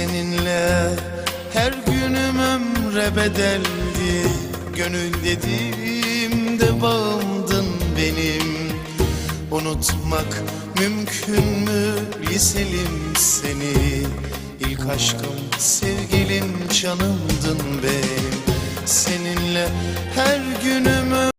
seninle Her günüm ömre bedeldi. Gönül dediğimde bağımdın benim. Unutmak mümkün mü liselim seni? İlk aşkım sevgilim canımdın benim. Seninle her günümü